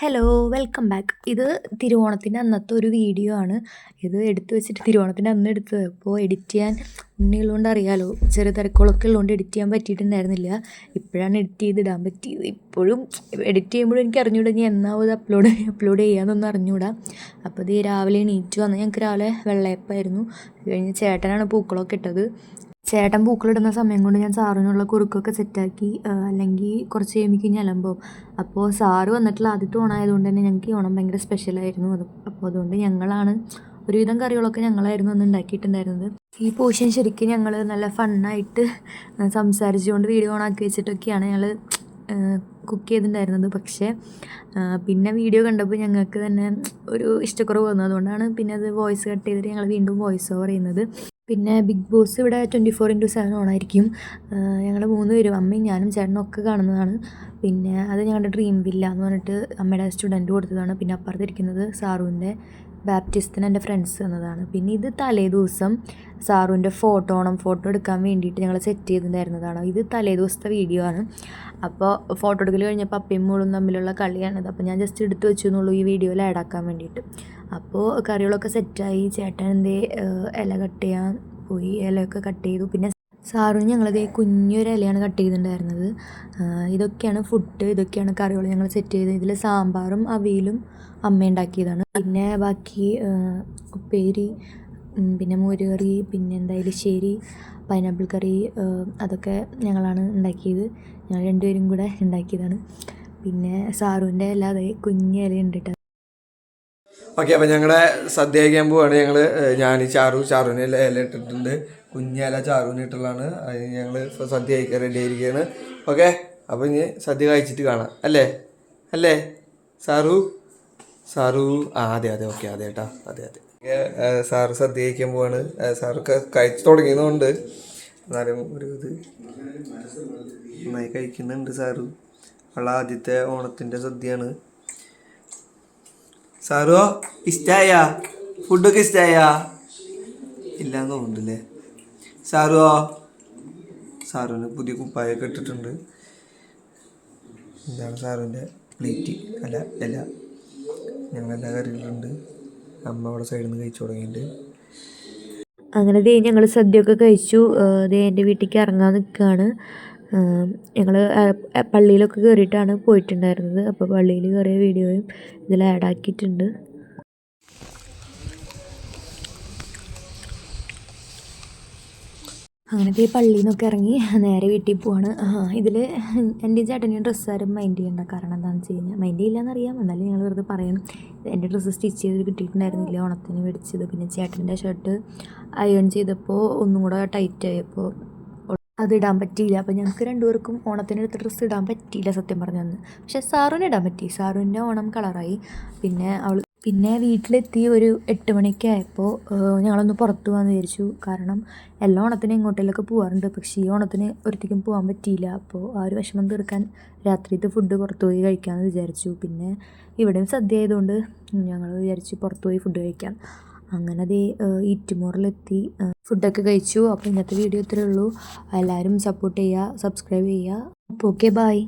Hello welcome back ഇത് തിരുവോണത്തിന്റെ അന്നത്തെ ഒരു വീഡിയോ ആണ്. ഇത് എടുത്തു വെച്ചിട്ട് തിരുവോണത്തിന്റെ അന്ന് എടുത്തത്. അപ്പോൾ എഡിറ്റ് ചെയ്യാൻ ഉണ്ണിയുള്ളതുകൊണ്ട് അറിയാലോ ചെറിയ തിരക്കുകളൊക്കെ ഉള്ളതുകൊണ്ട് എഡിറ്റ് ചെയ്യാൻ പറ്റിയിട്ടുണ്ടായിരുന്നില്ല. ഇപ്പോഴാണ് എഡിറ്റ് ചെയ്ത് ഇടാൻ പറ്റിയത്. ഇപ്പോഴും എഡിറ്റ് ചെയ്യുമ്പോഴും എനിക്ക് അറിഞ്ഞൂടാ ഞാൻ എന്നാവും ഇത് അപ്ലോഡ് അപ്ലോഡ് ചെയ്യാമെന്നൊന്നും അറിഞ്ഞൂടാ. അപ്പോൾ ഇത് രാവിലെ എണീറ്റ് വന്ന് ഞങ്ങൾക്ക് രാവിലെ വെള്ളയപ്പായിരുന്നു. കഴിഞ്ഞ് ചേട്ടനാണ് പൂക്കളൊക്കെ ഇട്ടത്. ചേട്ടൻ പൂക്കളിടുന്ന സമയം കൊണ്ട് ഞാൻ സാറിനുള്ള കുറുക്കൊക്കെ സെറ്റാക്കി അല്ലെങ്കിൽ കുറച്ച് കഴിയുമ്പോൾ ഞലമ്പും അപ്പോൾ സാറ് വന്നിട്ടുള്ള ആദ്യത്തെ ഓണമായതുകൊണ്ട് തന്നെ ഞങ്ങൾക്ക് ഈ ഓണം ഭയങ്കര സ്പെഷ്യലായിരുന്നു അത്. അപ്പോൾ അതുകൊണ്ട് ഞങ്ങളാണ് ഒരുവിധം കറികളൊക്കെ ഞങ്ങളായിരുന്നു അന്ന് ഉണ്ടാക്കിയിട്ടുണ്ടായിരുന്നത്. ഈ പോഷൻ ശരിക്കും ഞങ്ങൾ നല്ല ഫണ്ണായിട്ട് സംസാരിച്ചുകൊണ്ട് വീഡിയോ ഓണാക്കി വെച്ചിട്ടൊക്കെയാണ് ഞങ്ങൾ കുക്ക് ചെയ്തിട്ടുണ്ടായിരുന്നത്. പക്ഷേ പിന്നെ വീഡിയോ കണ്ടപ്പോൾ ഞങ്ങൾക്ക് തന്നെ ഒരു ഇഷ്ടക്കുറവ് വന്നു. അതുകൊണ്ടാണ് പിന്നെ അത് വോയിസ് കട്ട് ചെയ്തിട്ട് ഞങ്ങൾ വീണ്ടും വോയിസ് ഓവർ ചെയ്യുന്നത്. പിന്നെ ബിഗ് ബോസ് ഇവിടെ ട്വന്റി ഫോർ ഇന്റു സെവൻ ഓണായിരിക്കും ഞങ്ങൾ മൂന്ന് പേരും അമ്മയും ഞാനും ചേട്ടനും ഒക്കെ കാണുന്നതാണ്. പിന്നെ അത് ഞങ്ങളുടെ ഡ്രീം വില്ല എന്ന് പറഞ്ഞിട്ട് അമ്മയുടെ സ്റ്റുഡന്റ് കൊടുത്തതാണ്. പിന്നെ അപ്പുറത്തിരിക്കുന്നത് സാറുവിന്റെ ബാപ്റ്റിസ്റ്റിന് എന്റെ ഫ്രണ്ട്സ് എന്നതാണ് പിന്നെ ഇത് തലേ ദിവസം സാറുവിന്റെ ഫോട്ടോ ഓണം ഫോട്ടോ എടുക്കാൻ വേണ്ടിയിട്ട് ഞങ്ങൾ സെറ്റ് ചെയ്തിട്ടുണ്ടായിരുന്നതാണ്. ഇത് തലേ ദിവസത്തെ വീഡിയോ ആണ്. അപ്പോൾ ഫോട്ടോ എടുക്കൽ കഴിഞ്ഞപ്പോൾ അപ്പയും മോളും തമ്മിലുള്ള കളിയാണിത്. അപ്പോൾ ഞാൻ ജസ്റ്റ് എടുത്ത് വെച്ചു എന്നുള്ളൂ ഈ വീഡിയോയിൽ ആഡ് ആക്കാൻ വേണ്ടിയിട്ട്. അപ്പോൾ കറികളൊക്കെ സെറ്റായി ചേട്ടൻ എന്തേ ഇല കട്ട് ചെയ്യാൻ പോയി ഇലയൊക്കെ കട്ട് ചെയ്തു. പിന്നെ സാറിന് ഞങ്ങളത് കുഞ്ഞൊരു ഇലയാണ് കട്ട് ചെയ്തിട്ടുണ്ടായിരുന്നത്. ഇതൊക്കെയാണ് ഫുഡ് ഇതൊക്കെയാണ് കറികൾ ഞങ്ങൾ സെറ്റ് ചെയ്തത്. ഇതിൽ സാമ്പാറും അവിയലും അമ്മ ഉണ്ടാക്കിയതാണ്. പിന്നെ ബാക്കി ഉപ്പേരി പിന്നെ മോരുകറി പിന്നെ എന്തായാലും എലിശ്ശേരി പൈനാപ്പിൾ കറി അതൊക്കെ ഞങ്ങളാണ് ഉണ്ടാക്കിയത്. ഞങ്ങൾ രണ്ടുപേരും കൂടെ ഉണ്ടാക്കിയതാണ്. പിന്നെ സാറുവിന്റെ അല്ലാതെ കുഞ്ഞ് ഇലയുണ്ട് കേട്ടോ. ഓക്കെ അപ്പം ഞങ്ങളുടെ സദ്യ കഴിക്കാൻ പോവാണ്. ഞങ്ങൾ ഞാൻ ചാറു ചാറുവിന് ഇല ഇട്ടിട്ടുണ്ട്. കുഞ്ഞില ചാറുവിന് ഇട്ടുള്ളതാണ് അതിന് ഞങ്ങൾ സദ്യ കഴിക്കാൻ റെഡി ആയിരിക്കുകയാണ് ഓക്കെ അപ്പം ഇനി സദ്യ കഴിച്ചിട്ട് കാണാം. അല്ലേ? അല്ലേ? സാറു? സാറു? ആ അതെ അതെ ഓക്കെ അതെ ഏട്ടാ അതെ അതെ. സാറ് സദ്യ കഴിക്കാൻ പോവാണ്. സാറൊക്കെ കഴിച്ചു തുടങ്ങിയതുകൊണ്ട് എന്നാലും ഒരു ഇത് നന്നായി കഴിക്കുന്നുണ്ട് സാറു. അവളെ ആദ്യത്തെ ഓണത്തിന്റെ സദ്യയാണ്. സാറോ ഇഷ്ടായ? ഫുഡൊക്കെ ഇഷ്ടായ? ഇല്ലാന്ന് തോന്നുന്നുണ്ടല്ലേ. സാറോ സാറിന് പുതിയ കുപ്പായൊക്കെ ഇട്ടിട്ടുണ്ട്. ഇതാണ് സാറിന്റെ പ്ലേറ്റ്. അല്ല ഇല. ഞങ്ങളെല്ലാ കറികളുണ്ട് അമ്മ അവിടെ സൈഡിൽ നിന്ന് കഴിച്ചു തുടങ്ങിയിട്ടുണ്ട്. അങ്ങനെ ദേ ഞങ്ങൾ ഒക്കെ കഴിച്ചു. ദേ എന്റെ വീട്ടിലേക്ക് ഇറങ്ങാൻ നിൽക്കുകയാണ്. ഞങ്ങൾ പള്ളിയിലൊക്കെ കയറിയിട്ടാണ് പോയിട്ടുണ്ടായിരുന്നത്. അപ്പോൾ പള്ളിയിൽ കയറിയ വീഡിയോയും ഇതിൽ ആഡ് ആക്കിയിട്ടുണ്ട്. അങ്ങനത്തെ ഈ പള്ളിയിൽ നിന്നൊക്കെ ഇറങ്ങി നേരെ വീട്ടിൽ പോവാണ്. ഇതിൽ എന്റെ ചേട്ടന്റെ ഡ്രസ്സാരും മൈൻഡ് ചെയ്യണ്ട. കാരണം എന്താണെന്ന് വെച്ച് കഴിഞ്ഞാൽ മൈൻഡ് ചെയ്യില്ലെന്നറിയാം എന്നാലും ഞങ്ങൾ വെറുതെ പറയും എന്റെ ഡ്രസ്സ് സ്റ്റിച്ച് ചെയ്ത് കിട്ടിയിട്ടുണ്ടായിരുന്നില്ല? ഓണത്തിന് മേടിച്ചത്. പിന്നെ ചേട്ടന്റെ ഷർട്ട് അയൺ ചെയ്തപ്പോൾ ഒന്നും കൂടെ ടൈറ്റ് ആയപ്പോൾ അത് ഇടാൻ പറ്റിയില്ല. അപ്പോൾ ഞങ്ങൾക്ക് രണ്ടുപേർക്കും ഓണത്തിന് ഡ്രസ്സ് ഇടാൻ പറ്റിയില്ല സത്യം പറഞ്ഞു അന്ന് പക്ഷേ സാറിന് ഇടാൻ പറ്റി. സാറിന്റെ ഓണം കളറായി. പിന്നെ അവൾ പിന്നെ വീട്ടിലെത്തി ഒരു എട്ട് മണിയൊക്കെ ആയപ്പോൾ ഞങ്ങളൊന്ന് പുറത്തു പോകാമെന്ന് വിചാരിച്ചു. കാരണം എല്ലാ ഓണത്തിനും എങ്ങോട്ടേലൊക്കെ പോകാറുണ്ട് പക്ഷേ ഈ ഓണത്തിന് ഒരിക്കലും പോകാൻ പറ്റിയില്ല. അപ്പോൾ ആ ഒരു വിഷമം തീർക്കാൻ രാത്രിയത്തെ ഫുഡ് പുറത്തുപോയി കഴിക്കാമെന്ന് വിചാരിച്ചു. പിന്നെ ഇവിടെയും സദ്യ ആയതുകൊണ്ട് ഞങ്ങൾ വിചാരിച്ചു പുറത്തുപോയി ഫുഡ് കഴിക്കാം. അങ്ങനെ അത് ഈറ്റുമോറിലെത്തി. ഫുഡൊക്കെ കഴിച്ചു. അപ്പോൾ ഇന്നത്തെ വീഡിയോ ഇത്രയേ ഉള്ളൂ. എല്ലാവരും സപ്പോർട്ട് ചെയ്യുക സബ്സ്ക്രൈബ് ചെയ്യുക. അപ്പോൾ ഓക്കെ ബായ്